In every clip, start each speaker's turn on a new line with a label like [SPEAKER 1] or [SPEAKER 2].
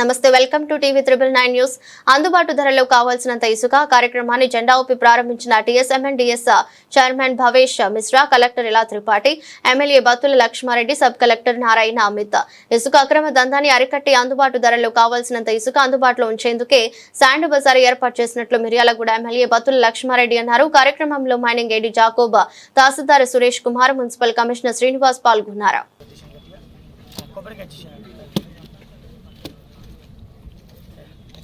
[SPEAKER 1] నమస్తే welcome to TV triple nine news. అందుబాటు ధరలో కావాల్సినంత ఇసుక కార్యక్రమాన్ని జెండా ఊపి ప్రారంభించిన TSMN DS chairman Bhavesh Mishra collector Ila Tripathi MLA Battula Laxma Reddy sub collector Narayana Amit. ఇసుక అక్రమ దందాన్ని అరికట్టి అందుబాటు ధరలో కావాల్సినంత ఇసుక అందుబాటులో ఉంచేందుకే శాండ్ బజార్ ఏర్పాటు చేసినట్లు మిర్యాలగూడ ఎమ్మెల్యే బత్తుల లక్ష్మారెడ్డి అన్నారు. కార్యక్రమంలో మైనింగ్ ఏడి జాకోబ్ తహసీల్దార్ సురేష్ కుమార్ మున్సిపల్ కమిషనర్ శ్రీనివాస్ పాల్గొన్నారు.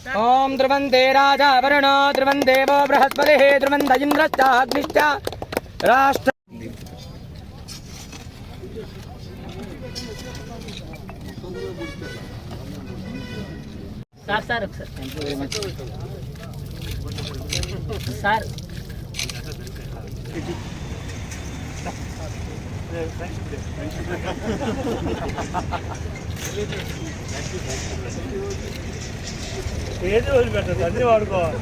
[SPEAKER 2] ओम द्रुवन्ते राजावरणो वरण बृहस्पतिः द्रुवन्त इन्द्रश्चाग्निश्च राष्ट्र
[SPEAKER 3] सार सार Thank you.
[SPEAKER 2] ఏది వదిలిపెట్టదు? అన్ని వాడుకోవాలి.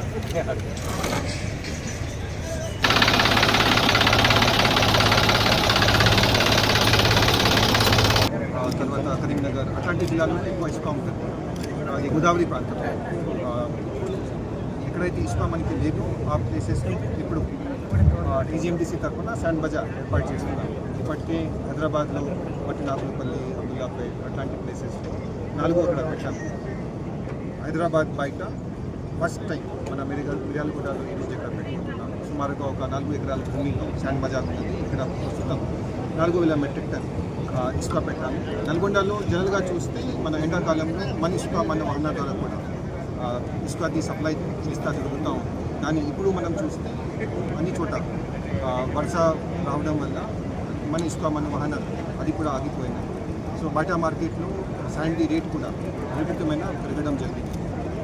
[SPEAKER 4] ఆ తర్వాత కరీంనగర్ అట్లాంటి జిల్లాల్లో ఎక్కువ ఇసుక ఉంటుంది. అది గోదావరి ప్రాంతం. ఎక్కడైతే ఇసుక మనకి లేదు ఆ ప్లేసెస్లో ఇప్పుడు టీజీఎంటీసీ తరఫున శాండ్ బజార్ ఏర్పాటు చేస్తున్నారు. ఇప్పటికే హైదరాబాద్లో పట్టినాకులపల్లి అబ్దుల్లాపేట్ అట్లాంటి ప్లేసెస్ నాలుగు అక్కడ పెట్టాము హైదరాబాద్ బయట ఫస్ట్ టైం మన మిరియాల మిర్యాలగూడలో ఈరోజు ఇక్కడ పెట్టుకుంటున్నాం. సుమారుగా ఒక నాలుగు ఎకరాల భూమిలో శాండ్ బజార్ ఉన్నది. ఇక్కడ ప్రస్తుతం నాలుగు వేల మెట్రిక్ టన్ ఇసుక పెట్టాలి. నల్గొండలో జనరల్గా చూస్తే మన ఎండాకాలంలో మన ఇసుక మన వాహన ద్వారా కూడా ఆ, ఇసుకది సప్లై చేస్తా జరుగుతూ ఉంది. కానీ ఇప్పుడు మనం చూస్తే అన్ని చోట వర్ష రావడం వల్ల మన ఇసుక మన వాహనాలు అది కూడా ఆగిపోయింది సో బయట మార్కెట్లో శాండీ రేట్ కూడా విపరీతమైన పెరగడం జరిగింది.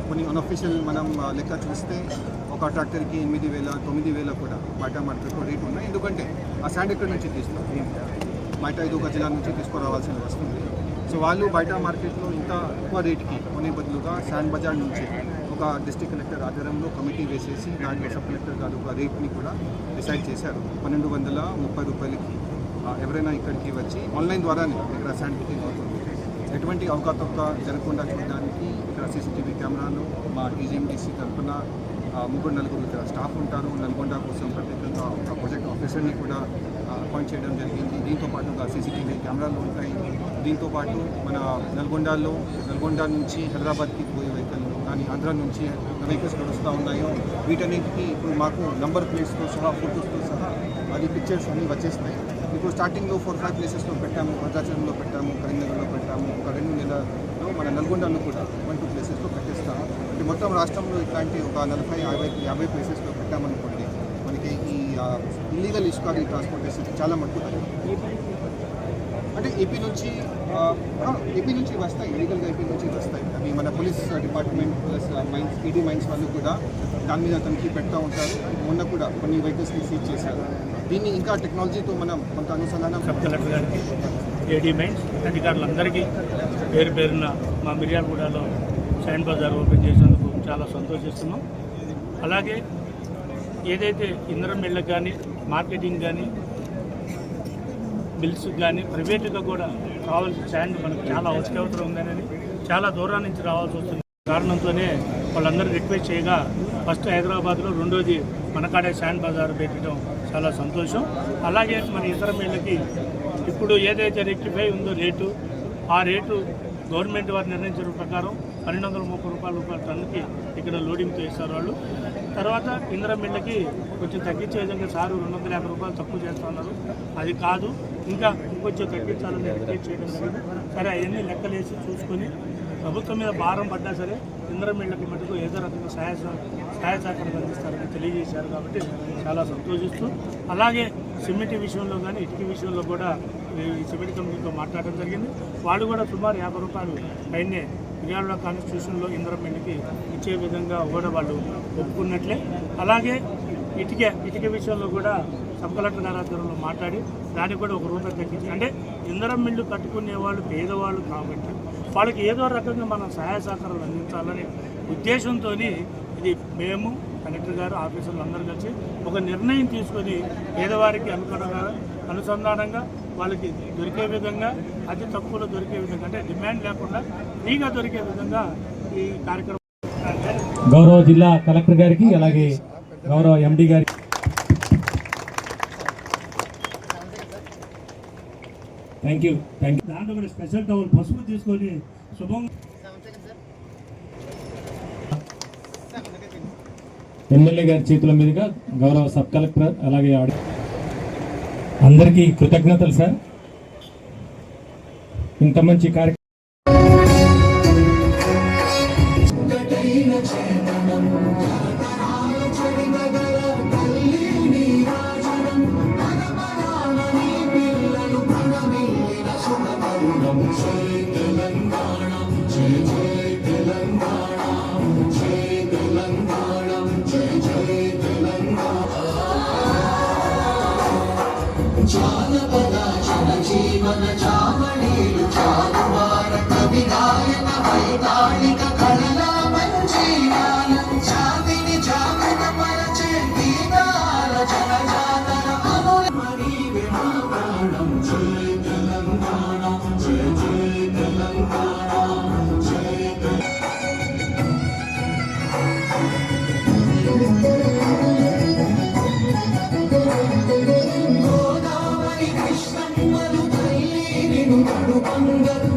[SPEAKER 4] కొన్ని అన్అఫీషియల్ మనం లెక్క చూస్తే ఒక ట్రాక్టర్కి ఎనిమిది వేల తొమ్మిది వేల కూడా బయట మార్కెట్లో రేట్ ఉన్నాయి. ఎందుకంటే ఆ శాండ్ ఎక్కడి నుంచి తీస్తాం బయట ఇది ఒక జిల్లా నుంచి తీసుకురావాల్సింది వస్తుంది సో వాళ్ళు బయట మార్కెట్లో ఇంత ఎక్కువ రేట్కి కొనే బదులుగా శాండ్ బజార్ నుంచి ఒక డిస్టిక్ కలెక్టర్ ఆధ్వర్యంలో కమిటీ వేసేసి దాంట్లో సబ్ కలెక్టర్ గారు ఒక రేట్ని కూడా డిసైడ్ చేశారు. పన్నెండు వందల ముప్పై రూపాయలకి ఎవరైనా ఇక్కడికి వచ్చి ఆన్లైన్ ద్వారానే ఇక్కడ శాండ్ బుకింగ్ అవుతుంది ఎటువంటి అవకాశం జరగకుండా చూడడానికి ఇక్కడ సీసీటీవీ కెమెరాలు మా టీజీఎంటీసీ తరఫున ముగ్గురు నలుగురు ఇక్కడ స్టాఫ్ ఉంటారు. నల్గొండ కోసం ప్రత్యేకంగా ఒక ప్రాజెక్ట్ ఆఫీసర్ని కూడా అపాయింట్ చేయడం జరిగింది. దీంతో పాటుగా సీసీటీవీ కెమెరాలు ఉంటాయి. దీంతో పాటు మన నల్గొండలో నల్గొండ నుంచి హైదరాబాద్కి పోయే వెహికల్ కానీ ఆంధ్ర నుంచి వెహికల్స్ నడుస్తూ ఉన్నాయో వీటన్నిటికీ ఇప్పుడు మాకు నంబర్ ప్లేట్స్తో సహా ఫోటోస్తో సహా అది పిక్చర్స్ అన్నీ వచ్చేస్తాయి. ఇప్పుడు స్టార్టింగ్లో ఫోర్ ఫైవ్ ప్లేసెస్లో పెట్టాము భద్రాచలంలో పెట్టాము కరీంనగర్లో పెట్టాము ఒక రెండు నెలలో మన నల్గొండలో కూడా వన్ టూ ప్లేసెస్లో పెట్టేస్తాము. అంటే మొత్తం రాష్ట్రంలో ఇట్లాంటి ఒక నలభై యాభై యాభై ప్లేసెస్లో పెట్టామనుకోండి మనకి ఈ ఇల్లీగల్ ఇసుక ట్రాన్స్పోర్టేషన్ చాలా మటుకు తగ్గింది అంటే ఏపీ నుంచి ఏపీ నుంచి వస్తాయి ఇల్లీగల్గా ఏపీ నుంచి వస్తాయి. అవి మన police department plus mines ED mines వాళ్ళు కూడా దాని మీద తనిఖీ పెడతా ఉంటారు. మొన్న కూడా కొన్ని వెహికల్స్ని సీజ్ చేశారు. దీన్ని ఇంకా టెక్నాలజీతో మనం కొంత అనుసంధానం
[SPEAKER 2] సబ్ కలెక్టర్ గారికి ఏడీ మైన్స్ అధికారులందరికీ పేరు పేరున మా మిర్యాలగూడలో సైన్ బజార్ ఓపెన్ చేసినందుకు చాలా సంతోషిస్తున్నాం. అలాగే ఏదైతే ఇంధనం వెళ్ళకు కానీ మార్కెటింగ్ కానీ బిల్స్ కానీ ప్రైవేట్గా కూడా కావాల్సిన శాండ్ మనకు చాలా అవసరం ఉందనేది చాలా దూరం నుంచి రావాల్సి వస్తుంది. కారణంతోనే వాళ్ళందరూ రిక్వెస్ట్ చేయగా ఫస్ట్ హైదరాబాద్లో రెండోది మనకాడే శాండ్ బజార్ పెట్టడం చాలా సంతోషం. అలాగే మన ఇతర మీళ్ళకి ఇప్పుడు ఏదైతే రెక్టిఫై ఉందో రేటు ఆ రేటు గవర్నమెంట్ వారు నిర్ణయించిన ప్రకారం పన్నెండు వందల ముప్పై రూపాయల రూపాయల టన్నుకి ఇక్కడ లోడింగ్తో ఇస్తారు వాళ్ళు. తర్వాత ఇందిరా మిళ్ళకి కొంచెం తగ్గించే విధంగా సారు రెండు వందల యాభై రూపాయలు తక్కువ చేస్తున్నారు అది కాదు ఇంకా ఇంకొంచెం తగ్గించాలని రిక్వెస్ట్ చేయడం జరిగింది. సరే అవన్నీ లెక్కలేసి చూసుకొని ప్రభుత్వం మీద భారం పడ్డా సరే ఇంద్రమిళ్ళకి మటుకు ఏదో రకంగా సహాయ సహాయ సహకారం అందిస్తారని తెలియజేశారు కాబట్టి చాలా సంతోషిస్తూ అలాగే సిమెంట్ విషయంలో కానీ ఇటుక విషయంలో కూడా ఈ సిమెంట్ కంపెనీతో మాట్లాడడం జరిగింది. వాళ్ళు కూడా సుమారు యాభై రూపాయలు పైనే విజయవాడ కాన్స్టిట్యూషన్లో ఇంద్రమిళ్ళకి ఇచ్చే విధంగా కూడా వాళ్ళు ఒప్పుకున్నట్లే. అలాగే ఇటుక ఇటుక విషయంలో కూడా సబ్ కలెక్టర్ గారి ఆధ్వర్యంలో మాట్లాడి దానికి కూడా ఒక రూపాయి తగ్గించి అంటే ఇందరం మిల్లు కట్టుకునే వాళ్ళు పేదవాళ్ళు కాబట్టి వాళ్ళకి ఏదో రకంగా మనం సహాయ సహకారాలు అందించాలనే ఉద్దేశంతో ఇది మేము కలెక్టర్ గారు ఆఫీసర్లు అందరూ కలిసి ఒక నిర్ణయం తీసుకొని పేదవారికి అనుగుణంగా అనుసంధానంగా వాళ్ళకి దొరికే విధంగా అతి తక్కువలో దొరికే విధంగా అంటే డిమాండ్ లేకుండా ఫ్రీగా దొరికే విధంగా ఈ కార్యక్రమం
[SPEAKER 5] గౌరవ జిల్లా కలెక్టర్ గారికి అలాగే గౌరవ ఎండి గారికి థ్యాంక్ యూ థ్యాంక్ యూ
[SPEAKER 2] దాంట్లో కూడా స్పెషల్ టవల్ పసుపు తీసుకొని శుభం
[SPEAKER 5] ఎమ్మెల్యే గారి చేతుల మీదుగా గౌరవ సబ్ కలెక్టర్ అలాగే ఆడి అందరికీ కృతజ్ఞతలు సార్. ఇంత మంచి కార్యక్రమం
[SPEAKER 6] జానపద జన జీవన చామణీలు చాలువార కవిగాయన వైతాళిక కళల గోదావరి కృష్ణమ్మలు తల్లి నిన్ను నడుపంగరు